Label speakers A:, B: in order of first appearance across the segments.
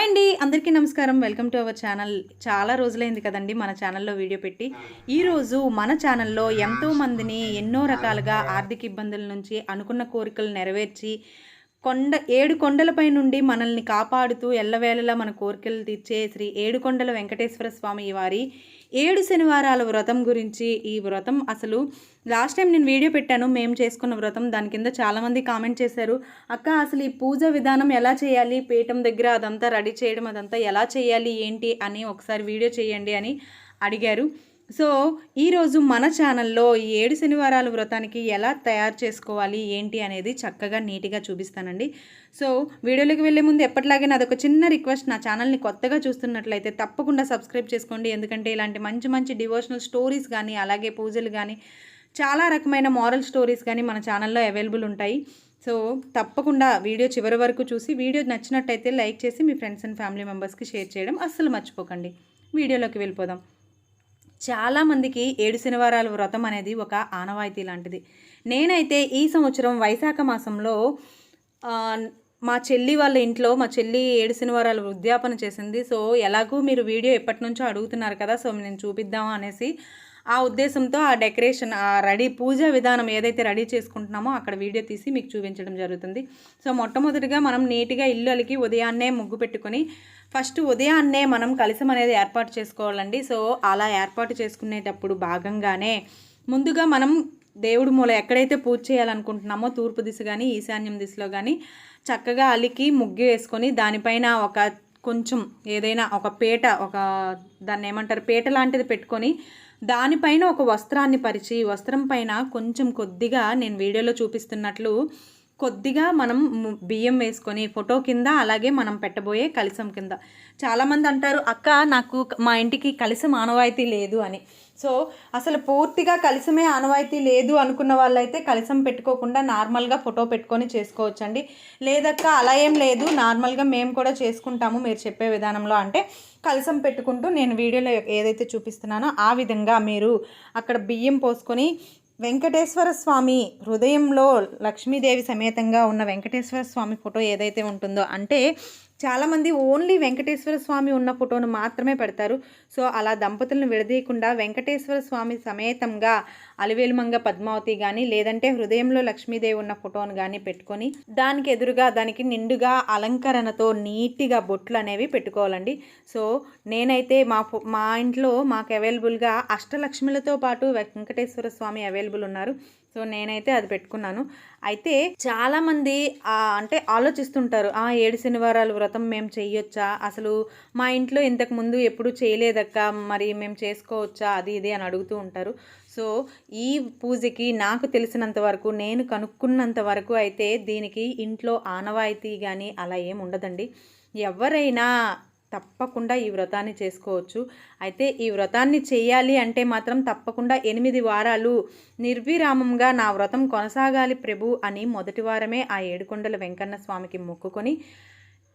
A: Hi అండి అందరికీ నమస్కారం. Welcome to our channel. చాలా రోజులైంది కదండి మన ఛానల్లో వీడియో పెట్టి. ఈరోజు మన ఛానల్లో ఎంతో మందిని ఎన్నో రకాలుగా ఆర్థిక ఇబ్బందుల నుంచి అనుకున్న కోరికలు నెరవేర్చి కొండ ఏడు కొండలపై నుండి మనల్ని కాపాడుతూ ఎల్లవేళలా మన కోరికలు తీర్చే శ్రీ ఏడుకొండల వెంకటేశ్వర స్వామి వారి ఏడు శనివారాల వ్రతం గురించి ఈ వ్రతం అసలు లాస్ట్ టైం నేను వీడియో పెట్టాను మేము చేసుకున్న వ్రతం. దాని కింద చాలామంది కామెంట్ చేశారు అక్క అసలు ఈ పూజ విధానం ఎలా చేయాలి? పీఠం దగ్గర అదంతా రెడీ చేయడం అదంతా ఎలా చేయాలి? ఏంటి? అని ఒకసారి వీడియో చేయండి అని అడిగారు. సో ఈరోజు మన ఛానల్లో ఈ ఏడు శనివారాల వ్రతానికి ఎలా తయారు చేసుకోవాలి ఏంటి అనేది చక్కగా నీట్గా చూపిస్తానండి. సో వీడియోలోకి వెళ్ళే ముందు ఎప్పటిలాగే నాది ఒక చిన్న రిక్వెస్ట్. నా ఛానల్ని కొత్తగా చూస్తున్నట్లయితే తప్పకుండా సబ్స్క్రైబ్ చేసుకోండి. ఎందుకంటే ఇలాంటి మంచి మంచి డివోషనల్ స్టోరీస్ కానీ అలాగే పూజలు కానీ చాలా రకమైన మారల్ స్టోరీస్ కానీ మన ఛానల్లో అవైలబుల్ ఉంటాయి. సో తప్పకుండా వీడియో చివరి వరకు చూసి వీడియో నచ్చినట్టయితే లైక్ చేసి మీ ఫ్రెండ్స్ అండ్ ఫ్యామిలీ మెంబర్స్కి షేర్ చేయడం అస్సలు మర్చిపోకండి. వీడియోలోకి వెళ్ళిపోదాం. చాలామందికి ఏడు శనివారాల వ్రతం అనేది ఒక ఆనవాయితీ లాంటిది. నేనైతే ఈ సంవత్సరం వైశాఖ మాసంలో మా చెల్లి వాళ్ళ ఇంట్లో మా చెల్లి ఏడు శనివారాలు వృద్ధాపన చేసింది. సో ఎలాగూ మీరు వీడియో ఎప్పటి నుంచో అడుగుతున్నారు కదా సో నేను చూపిద్దామా అనేసి ఆ ఉద్దేశంతో ఆ డెకరేషన్ ఆ రెడీ పూజా విధానం ఏదైతే రెడీ చేసుకుంటున్నామో అక్కడ వీడియో తీసి మీకు చూపించడం జరుగుతుంది. సో మొట్టమొదటిగా మనం నీట్గా ఇల్లు అలికి ఉదయాన్నే ముగ్గు పెట్టుకొని ఫస్ట్ ఉదయాన్నే మనం కలసం అనేది ఏర్పాటు చేసుకోవాలండి. సో అలా ఏర్పాటు చేసుకునేటప్పుడు భాగంగానే ముందుగా మనం దేవుడి మూల ఎక్కడైతే పూజ చేయాలనుకుంటున్నామో తూర్పు దిశ కానీ ఈశాన్యం దిశలో కానీ చక్కగా అలికి ముగ్గు వేసుకొని దానిపైన ఒక కొంచెం ఏదైనా ఒక పీట ఒక దాన్ని ఏమంటారు పీట లాంటిది పెట్టుకొని దానిపైన ఒక వస్త్రాన్ని పరిచి వస్త్రం పైన కొంచెం కొద్దిగా నేను వీడియోలో చూపిస్తున్నట్లు కొద్దిగా మనం బియ్యం వేసుకొని ఫోటో కింద అలాగే మనం పెట్టబోయే కలిసం కింద. చాలామంది అంటారు అక్క నాకు మా ఇంటికి కలిసం ఆనవాయితీ లేదు అని. సో అసలు పూర్తిగా కలిసమే ఆనవాయితీ లేదు అనుకున్న వాళ్ళైతే కలిసం పెట్టుకోకుండా నార్మల్గా ఫోటో పెట్టుకొని చేసుకోవచ్చండి. లేదక్క అలా ఏం లేదు. నార్మల్గా మేము కూడా చేసుకుంటాము మీరు చెప్పే విధానంలో. అంటే కలిసం పెట్టుకుంటూ నేను వీడియోలో ఏదైతే చూపిస్తున్నానో ఆ విధంగా మీరు అక్కడ బియ్యం పోసుకొని వెంకటేశ్వర స్వామి హృదయంలో లక్ష్మీదేవి సమేతంగా ఉన్న వెంకటేశ్వర స్వామి ఫోటో ఏదైతే ఉంటుందో అంటే చాలామంది ఓన్లీ వెంకటేశ్వర స్వామి ఉన్న ఫోటోను మాత్రమే పెడతారు. సో అలా దంపతులను విడదీయకుండా వెంకటేశ్వర స్వామి సమేతంగా అలివేలుమంగ పద్మావతి కానీ లేదంటే హృదయంలో లక్ష్మీదేవి ఉన్న ఫోటోను కానీ పెట్టుకొని దానికి ఎదురుగా దానికి నిండుగా అలంకరణతో నీట్గా బొట్లు అనేవి పెట్టుకోవాలండి. సో నేనైతే మా మా ఇంట్లో మాకు అవైలబుల్గా అష్టలక్ష్మిలతో పాటు వెంకటేశ్వర స్వామి అవైలబుల్ ఉన్నారు. సో నేనైతే అది పెట్టుకున్నాను. అయితే చాలామంది అంటే ఆలోచిస్తుంటారు ఆ ఏడు శనివారాల వ్రతం మేము చేయొచ్చా అసలు మా ఇంట్లో ఇంతకు ముందు ఎప్పుడు చేయలేదక్క మరి మేము చేసుకోవచ్చా? అది ఇది అని అడుగుతూ ఉంటారు. సో ఈ పూజకి నాకు తెలిసినంత వరకు నేను కనుక్కున్నంత వరకు అయితే దీనికి ఇంట్లో ఆనవాయితీ కానీ అలా ఏం ఉండదండి. ఎవరైనా తప్పకుండా ఈ వ్రతాన్ని చేసుకోవచ్చు. అయితే ఈ వ్రతాన్ని చేయాలి అంటే మాత్రం తప్పకుండా ఎనిమిది వారాలు నిర్విరామంగా నా వ్రతం కొనసాగాలి ప్రభు అని మొదటి వారమే ఆ ఏడుకొండల వెంకన్న స్వామికి మొక్కుకొని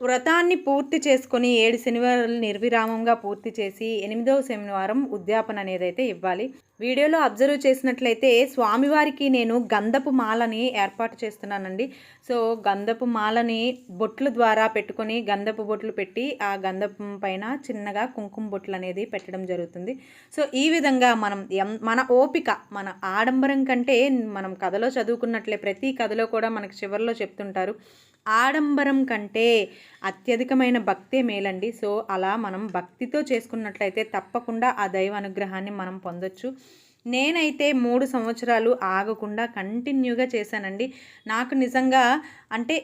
A: వ్రతాన్ని పూర్తి చేసుకొని ఏడు శనివారాలు నిర్విరామంగా పూర్తి చేసి ఎనిమిదవ శనివారం ఉద్యాపన అనేది అయితే ఇవ్వాలి. వీడియోలో అబ్జర్వ్ చేసినట్లయితే స్వామివారికి నేను గంధపు మాలని ఏర్పాటు చేస్తున్నానండి. సో గంధపు మాలని బొట్లు ద్వారా పెట్టుకొని గంధపు బొట్లు పెట్టి ఆ గంధపు పైన చిన్నగా కుంకుమ బొట్లు అనేది పెట్టడం జరుగుతుంది. సో ఈ విధంగా మనం ఎం- మన ఓపిక మన ఆడంబరం కంటే మనం కథలో చదువుకున్నట్లే ప్రతి కథలో కూడా మనకి చివరిలో చెప్తుంటారు. ఆడంబరం కంటే అత్యధికమైన భక్తే మేలండి. సో అలా మనం భక్తితో చేసుకున్నట్లయితే తప్పకుండా ఆ దైవ అనుగ్రహాన్ని మనం పొందొచ్చు. నేనైతే మూడు సంవత్సరాలు ఆగకుండా కంటిన్యూగా చేశానండి. నాకు నిజంగా అంటే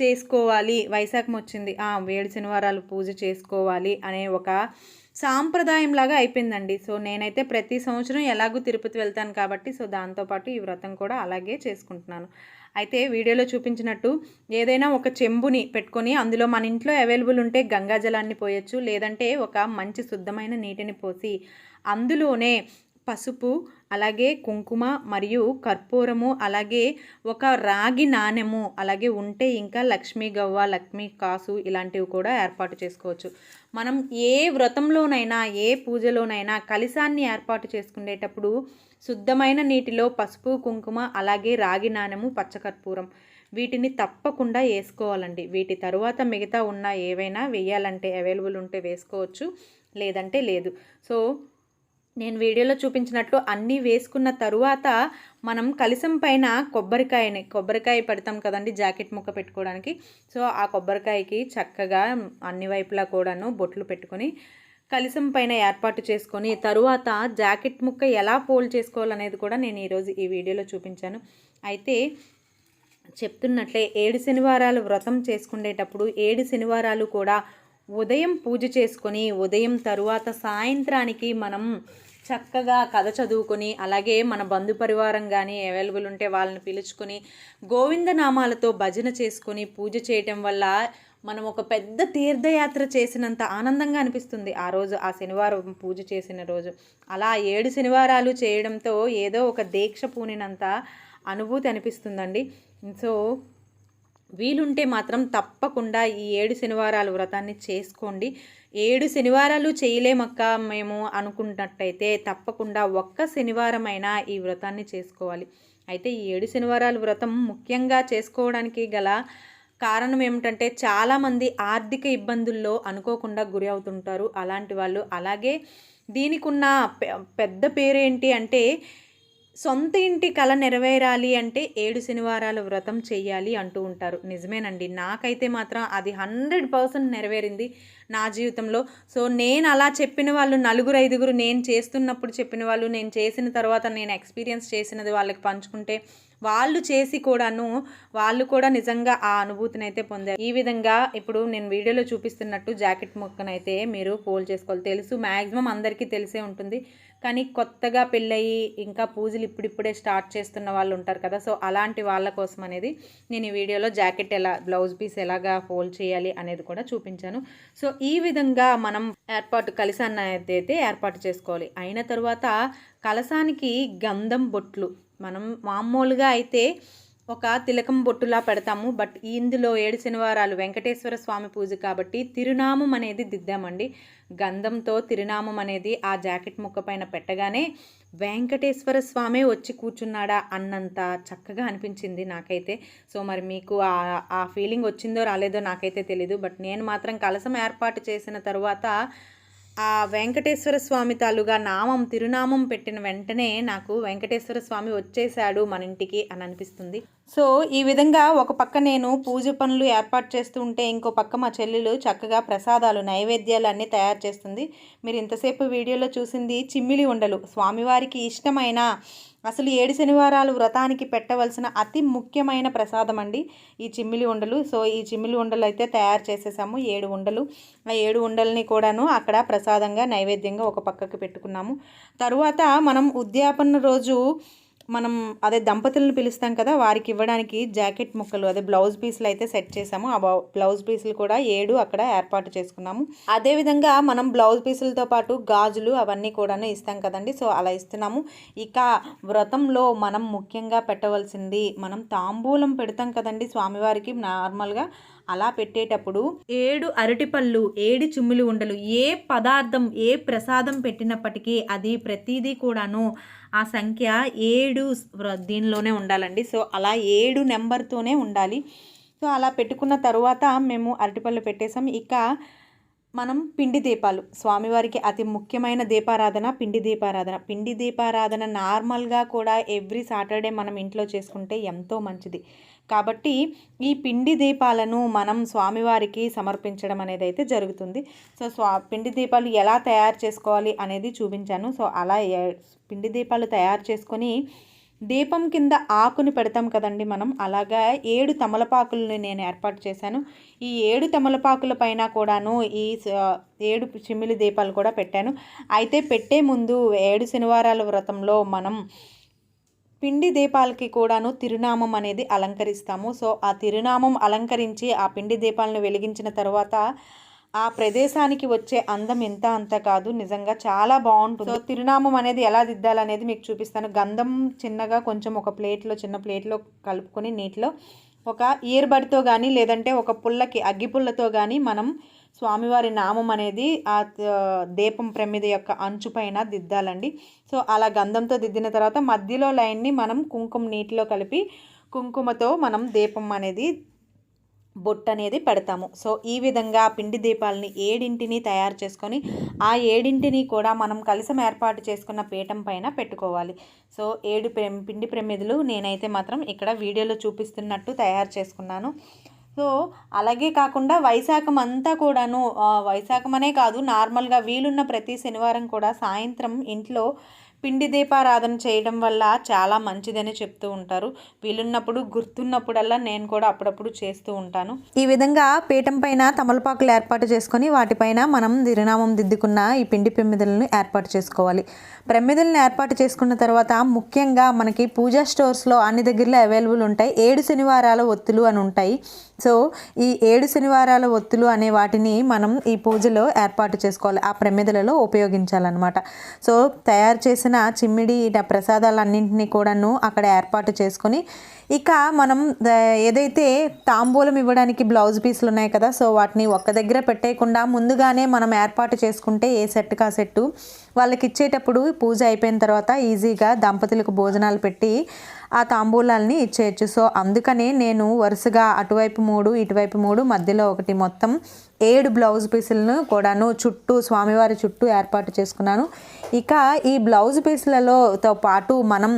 A: చేసుకోవాలి వైశాఖం వచ్చింది వేడి శనివారాలు పూజ చేసుకోవాలి అనే ఒక సాంప్రదాయంలాగా అయిపోయిందండి. సో నేనైతే ప్రతి సంవత్సరం ఎలాగూ తిరుపతి వెళ్తాను కాబట్టి సో దాంతోపాటు ఈ వ్రతం కూడా అలాగే చేసుకుంటున్నాను. అయితే వీడియోలో చూపించినట్టు ఏదైనా ఒక చెంబుని పెట్టుకొని అందులో మన ఇంట్లో అవైలబుల్ ఉంటే గంగా జలాన్ని పోయొచ్చు లేదంటే ఒక మంచి శుద్ధమైన నీటిని పోసి అందులోనే పసుపు అలాగే కుంకుమ మరియు కర్పూరము అలాగే ఒక రాగి నాణెము అలాగే ఉంటే ఇంకా లక్ష్మీ గవ్వ లక్ష్మీ కాసు ఇలాంటివి కూడా ఏర్పాటు చేసుకోవచ్చు. మనం ఏ వ్రతంలోనైనా ఏ పూజలోనైనా కలిసాన్ని ఏర్పాటు చేసుకునేటప్పుడు శుద్ధమైన నీటిలో పసుపు కుంకుమ అలాగే రాగి నాణెము పచ్చకర్పూరం. వీటిని తప్పకుండా వేసుకోవాలండి. వీటి తరువాత మిగతా ఉన్న ఏవైనా వేయాలంటే అవైలబుల్ ఉంటే వేసుకోవచ్చు లేదంటే లేదు. సో నేను వీడియోలో చూపించినట్లు అన్నీ వేసుకున్న తరువాత మనం కలిసం పైన కొబ్బరికాయని కొబ్బరికాయ పెడతాం కదండి జాకెట్ ముక్క పెట్టుకోవడానికి. సో ఆ కొబ్బరికాయకి చక్కగా అన్ని వైపులా కూడాను బొట్లు పెట్టుకొని కలిసం పైన ఏర్పాటు చేసుకొని తరువాత జాకెట్ ముక్క ఎలా ఫోల్డ్ చేసుకోవాలనేది కూడా నేను ఈరోజు ఈ వీడియోలో చూపించాను. అయితే చెప్తున్నట్లే ఏడు శనివారాలు వ్రతం చేసుకునేటప్పుడు ఏడు శనివారాలు కూడా ఉదయం పూజ చేసుకొని ఉదయం తరువాత సాయంత్రానికి మనం చక్కగా కథ చదువుకొని అలాగే మన బంధు పరివారం కానీ అవైలబుల్ ఉంటే వాళ్ళని పిలుచుకొని గోవిందనామాలతో భజన చేసుకొని పూజ చేయటం వల్ల మనం ఒక పెద్ద తీర్థయాత్ర చేసినంత ఆనందంగా అనిపిస్తుంది ఆ రోజు ఆ శనివారం పూజ చేసిన రోజు. అలా ఏడు శనివారాలు చేయడంతో ఏదో ఒక దీక్ష పూనినంత అనుభూతి అనిపిస్తుందండి. సో వీలుంటే మాత్రం తప్పకుండా ఈ ఏడు శనివారాలు వ్రతాన్ని చేసుకోండి. ఏడు శనివారాలు చేయలేమక్క మేము అనుకున్నట్టయితే తప్పకుండా ఒక్క శనివారమైనా ఈ వ్రతాన్ని చేసుకోవాలి. అయితే ఈ ఏడు శనివారాలు వ్రతం ముఖ్యంగా చేసుకోవడానికి గల కారణం ఏమిటంటే చాలామంది ఆర్థిక ఇబ్బందుల్లో అనుకోకుండా గురి అవుతుంటారు. అలాంటి వాళ్ళు. అలాగే దీనికి ఉన్న పెద్ద పేరేంటి అంటే సొంత ఇంటి కళ నెరవేరాలి అంటే ఏడు శనివారాలు వ్రతం చేయాలి అంటూ ఉంటారు. నిజమేనండి. నాకైతే మాత్రం అది హండ్రెడ్ పర్సెంట్ నెరవేరింది నా జీవితంలో. సో నేను అలా చెప్పిన వాళ్ళు నలుగురు ఐదుగురు నేను చేస్తున్నప్పుడు చెప్పిన వాళ్ళు నేను చేసిన తర్వాత నేను ఎక్స్పీరియన్స్ చేసినది వాళ్ళకి పంచుకుంటే వాళ్ళు చేసి కూడాను వాళ్ళు కూడా నిజంగా ఆ అనుభూతిని అయితే పొందారు. ఈ విధంగా ఇప్పుడు నేను వీడియోలో చూపిస్తున్నట్టు జాకెట్ మొక్కనైతే మీరు ఫోల్డ్ చేసుకోవాలి. తెలుసు మ్యాక్సిమం అందరికీ తెలిసే ఉంటుంది. కానీ కొత్తగా పెళ్ళయి ఇంకా పూజలు ఇప్పుడిప్పుడే స్టార్ట్ చేస్తున్న వాళ్ళు ఉంటారు కదా. సో అలాంటి వాళ్ళ కోసం అనేది నేను ఈ వీడియోలో జాకెట్ ఎలా బ్లౌజ్ పీస్ ఎలాగా ఫోల్డ్ చేయాలి అనేది కూడా చూపించాను. సో ఈ విధంగా మనం ఏర్పాటు కలిసాన్ని అయితే ఏర్పాటు చేసుకోవాలి. అయిన తర్వాత కలసానికి గంధం బొట్లు మనం మామూలుగా అయితే ఒక తిలకం బొట్టులా పెడతాము బట్ ఇందులో ఏడు శనివారాలు వెంకటేశ్వర స్వామి పూజ కాబట్టి తిరునామం అనేది దిద్దామండి. గంధంతో తిరునామం అనేది ఆ జాకెట్ ముక్క పైన పెట్టగానే వెంకటేశ్వర స్వామే వచ్చి కూర్చున్నాడా అన్నంత చక్కగా అనిపించింది నాకైతే. సో మరి మీకు ఆ ఫీలింగ్ వచ్చిందో రాలేదో నాకైతే తెలీదు బట్ నేను మాత్రం కలసం ఏర్పాటు చేసిన తర్వాత ఆ వెంకటేశ్వర స్వామి తాలుగా నామం తిరునామం పెట్టిన వెంటనే నాకు వెంకటేశ్వర స్వామి వచ్చేసాడు మన ఇంటికి అని అనిపిస్తుంది. సో ఈ విధంగా ఒక పక్క నేను పూజ పనులు ఏర్పాటు చేస్తూ ఉంటే ఇంకో పక్క మా చెల్లెలు చక్కగా ప్రసాదాలు నైవేద్యాలు అన్నీ తయారు చేస్తుంది. మీరు ఇంతసేపు వీడియోలో చూసింది చిమ్మిలి ఉండలు. స్వామివారికి ఇష్టమైన అసలు ఏడు శనివారాలు వ్రతానికి పెట్టవలసిన అతి ముఖ్యమైన ప్రసాదం అండి ఈ చిమ్మిలి ఉండలు. సో ఈ చిమ్మిలి ఉండలు అయితే తయారు చేసేసాము. ఏడు ఉండలు. ఆ ఏడు ఉండల్ని కూడాను అక్కడ ప్రసాదంగా నైవేద్యంగా ఒక పక్కకి పెట్టుకున్నాము. తరువాత మనం ఉద్యాపన రోజు మనం అదే దంపతులను పిలుస్తాం కదా వారికి ఇవ్వడానికి జాకెట్ ముక్కలు అదే బ్లౌజ్ పీసులు అయితే సెట్ చేసాము ఆ బ్లౌజ్ పీసులు కూడా ఏడు అక్కడ ఏర్పాటు చేసుకున్నాము. అదేవిధంగా మనం బ్లౌజ్ పీసులతో పాటు గాజులు అవన్నీ కూడాను ఇస్తాం కదండి సో అలా ఇస్తున్నాము. ఇక వ్రతంలో మనం ముఖ్యంగా పెట్టవలసింది మనం తాంబూలం పెడతాం కదండి స్వామివారికి నార్మల్గా. అలా పెట్టేటప్పుడు ఏడు అరటిపళ్ళు ఏడు చుమ్ములు ఉండలు ఏ పదార్థం ఏ ప్రసాదం పెట్టినప్పటికీ అది ప్రతిదీ కూడాను ఆ సంఖ్య ఏడు దీనిలోనే ఉండాలండి. సో అలా ఏడు నెంబర్తోనే ఉండాలి. సో అలా పెట్టుకున్న తర్వాత మేము అరటిపళ్ళు పెట్టేసాం ఇక మనం పిండి దీపాలు. స్వామివారికి అతి ముఖ్యమైన దీపారాధన పిండి దీపారాధన. పిండి దీపారాధన నార్మల్గా కూడా ఎవ్రీ సాటర్డే మనం ఇంట్లో చేసుకుంటే ఎంతో మంచిది. కాబట్టి ఈ పిండి దీపాలను మనం స్వామివారికి సమర్పించడం అనేది అయితే జరుగుతుంది. సో స్వా పిండి దీపాలు ఎలా తయారు చేసుకోవాలి అనేది చూపించాను. సో అలా పిండి దీపాలు తయారు చేసుకొని దీపం కింద ఆకుని పెడతాం కదండి మనం. అలాగా ఏడు తమలపాకులను నేను ఏర్పాటు చేశాను. ఈ ఏడు తమలపాకుల పైన కూడాను ఈ ఏడు చిమ్మిలి దీపాలు కూడా పెట్టాను. అయితే పెట్టే ముందు ఏడు శనివారాల వ్రతంలో మనం పిండి దీపాలకి కూడాను తిరునామం అనేది అలంకరిస్తాము. సో ఆ తిరునామం అలంకరించి ఆ పిండి దీపాలను వెలిగించిన తర్వాత ఆ ప్రదేశానికి వచ్చే అందం ఎంత అంత కాదు. నిజంగా చాలా బాగుంటుంది. సో తిరునామం అనేది ఎలా దిద్దాలనేది మీకు చూపిస్తాను. గంధం చిన్నగా కొంచెం ఒక ప్లేట్లో చిన్న ప్లేట్లో కలుపుకొని నీటిలో ఒక ఇయర్బడ్తో కానీ లేదంటే ఒక పుల్లకి అగ్గి పుల్లతో కానీ మనం స్వామివారి నామం అనేది ఆ దీపం ప్రమిద యొక్క అంచు పైన దిద్దాలండి. సో అలా గంధంతో దిద్దిన తర్వాత మధ్యలో లైన్ని మనం కుంకుమ నీటిలో కలిపి కుంకుమతో మనం దీపం అనేది బొట్టు అనేది పెడతాము. సో ఈ విధంగా పిండి దీపాలని ఏడింటిని తయారు చేసుకొని ఆ ఏడింటిని కూడా మనం కలిసం ఏర్పాటు చేసుకున్న పీఠం పైన పెట్టుకోవాలి. సో ఏడు పిండి ప్రమిదలు నేనైతే మాత్రం ఇక్కడ వీడియోలో చూపిస్తున్నట్టు తయారు చేసుకున్నాను. సో అలాగే కాకుండా వైశాఖం అంతా కూడాను వైశాఖం అనే కాదు నార్మల్గా వీలున్న ప్రతి శనివారం కూడా సాయంత్రం ఇంట్లో పిండి దీపారాధన చేయడం వల్ల చాలా మంచిదని చెప్తూ ఉంటారు. వీలున్నప్పుడు గుర్తున్నప్పుడల్లా నేను కూడా అప్పుడప్పుడు చేస్తూ ఉంటాను. ఈ విధంగా పీఠం పైన తమలపాకులు ఏర్పాటు చేసుకొని వాటిపైన మనం తిరునామం దిద్దుకున్న ఈ పిండి పెమ్మిదలను ఏర్పాటు చేసుకోవాలి. ప్రమ్మిదలను ఏర్పాటు చేసుకున్న తర్వాత ముఖ్యంగా మనకి పూజా స్టోర్స్లో అన్ని దగ్గరలో అవైలబుల్ ఉంటాయి. ఏడు శనివారాల ఒత్తులు అని ఉంటాయి. సో ఈ ఏడు శనివారాల ఒత్తులు అనే వాటిని మనం ఈ పూజలో ఏర్పాటు చేసుకోవాలి. ఆ ప్రమిదలలో ఉపయోగించాలన్నమాట. సో తయారు చేసిన చిమ్మిడి ప్రసాదాలన్నింటినీ కూడాను అక్కడ ఏర్పాటు చేసుకొని ఇక మనం ఏదైతే తాంబూలం ఇవ్వడానికి బ్లౌజ్ పీసులు ఉన్నాయి కదా సో వాటిని ఒక్క దగ్గర పెట్టేయకుండా ముందుగానే మనం ఏర్పాటు చేసుకుంటే ఏ సెట్ కా సెట్టు వాళ్ళకి ఇచ్చేటప్పుడు పూజ అయిపోయిన తర్వాత ఈజీగా దంపతులకు భోజనాలు పెట్టి ఆ తాంబూలాల్ని ఇచ్చేయచ్చు. సో అందుకనే నేను వరుసగా అటువైపు మూడు ఇటువైపు మూడు మధ్యలో ఒకటి మొత్తం ఏడు బ్లౌజ్ పీసులను కూడాను చుట్టూ స్వామివారి చుట్టూ ఏర్పాటు చేసుకున్నాను. ఇక ఈ బ్లౌజ్ పీసులలోతో పాటు మనం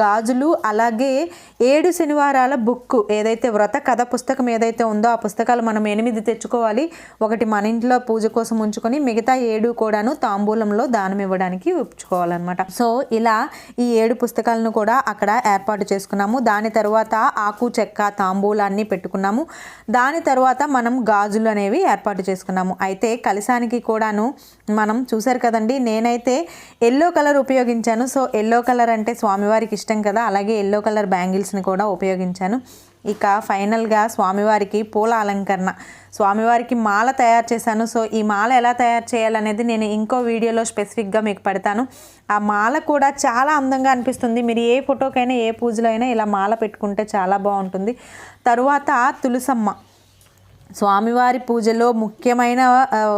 A: గాజులు అలాగే ఏడు శనివారాల బుక్ ఏదైతే వ్రత కథ పుస్తకం ఏదైతే ఉందో ఆ పుస్తకాలు మనం ఎనిమిది తెచ్చుకోవాలి. ఒకటి మన ఇంట్లో పూజ కోసం ఉంచుకొని మిగతా ఏడు కూడాను తాంబూలంలో దానం ఇవ్వడానికి ఉంచుకోవాలన్నమాట సో ఇలా ఈ ఏడు పుస్తకాలను కూడా అక్కడ ఏర్పాటు చేసుకున్నాము. దాని తర్వాత ఆకు చెక్క తాంబూలాన్ని పెట్టుకున్నాము. దాని తర్వాత మనం గాజులు అనేవి ఏర్పాటు చేసుకున్నాము. అయితే కలశానికి కూడాను మనం చూసారు కదండి నేనైతే ఎల్లో కలర్ ఉపయోగించాను. సో ఎల్లో కలర్ అంటే స్వామివారికి ఇష్టం కదా అలాగే ఎల్లో కలర్ బ్యాంగిల్స్ని కూడా ఉపయోగించాను. ఇక ఫైనల్గా స్వామివారికి పూల అలంకరణ. స్వామివారికి మాల తయారు చేశాను. సో ఈ మాల ఎలా తయారు చేయాలనేది నేను ఇంకో వీడియోలో స్పెసిఫిక్గా మీకు పెడతాను. ఆ మాల కూడా చాలా అందంగా అనిపిస్తుంది. మీరు ఏ ఫోటోకైనా ఏ పూజలో అయినా ఇలా మాల పెట్టుకుంటే చాలా బాగుంటుంది. తరువాత తులసమ్మ. స్వామివారి పూజలో ముఖ్యమైన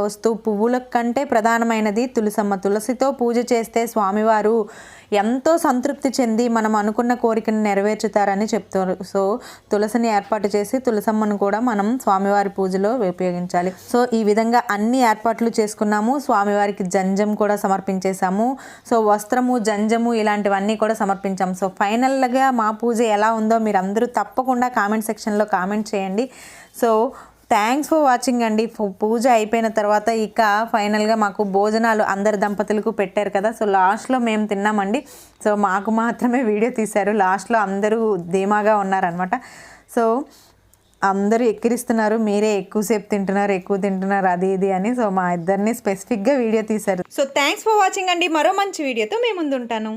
A: వస్తువు పువ్వుల కంటే ప్రధానమైనది తులసమ్మ. తులసితో పూజ చేస్తే స్వామివారు ఎంతో సంతృప్తి చెంది మనం అనుకున్న కోరికను నెరవేర్చుతారని చెప్తారు. సో తులసిని ఏర్పాటు చేసి తులసమ్మను కూడా మనం స్వామివారి పూజలో ఉపయోగించాలి. సో ఈ విధంగా అన్ని ఏర్పాట్లు చేసుకున్నాము. స్వామివారికి జంజం కూడా సమర్పించేశాము. సో వస్త్రము జంజము ఇలాంటివన్నీ కూడా సమర్పించాము సో ఫైనల్గా మా పూజ ఎలా ఉందో మీరు అందరూ తప్పకుండా కామెంట్ సెక్షన్లో కామెంట్ చేయండి. సో థ్యాంక్స్ ఫర్ వాచింగ్ అండి. పూజ అయిపోయిన తర్వాత ఇక ఫైనల్గా మాకు భోజనాలు అందరి దంపతులకు పెట్టారు కదా. సో లాస్ట్లో మేము తిన్నామండి. సో మాకు మాత్రమే వీడియో తీశారు. లాస్ట్లో అందరూ ధీమాగా ఉన్నారనమాట సో అందరూ ఎక్కిరిస్తున్నారు. మీరే ఎక్కువసేపు తింటున్నారు ఎక్కువ తింటున్నారు అది ఇది అని. సో మా ఇద్దరిని స్పెసిఫిక్గా వీడియో తీశారు. సో థ్యాంక్స్ ఫర్ వాచింగ్ అండి. మరో మంచి వీడియోతో మేము ముందుంటాను.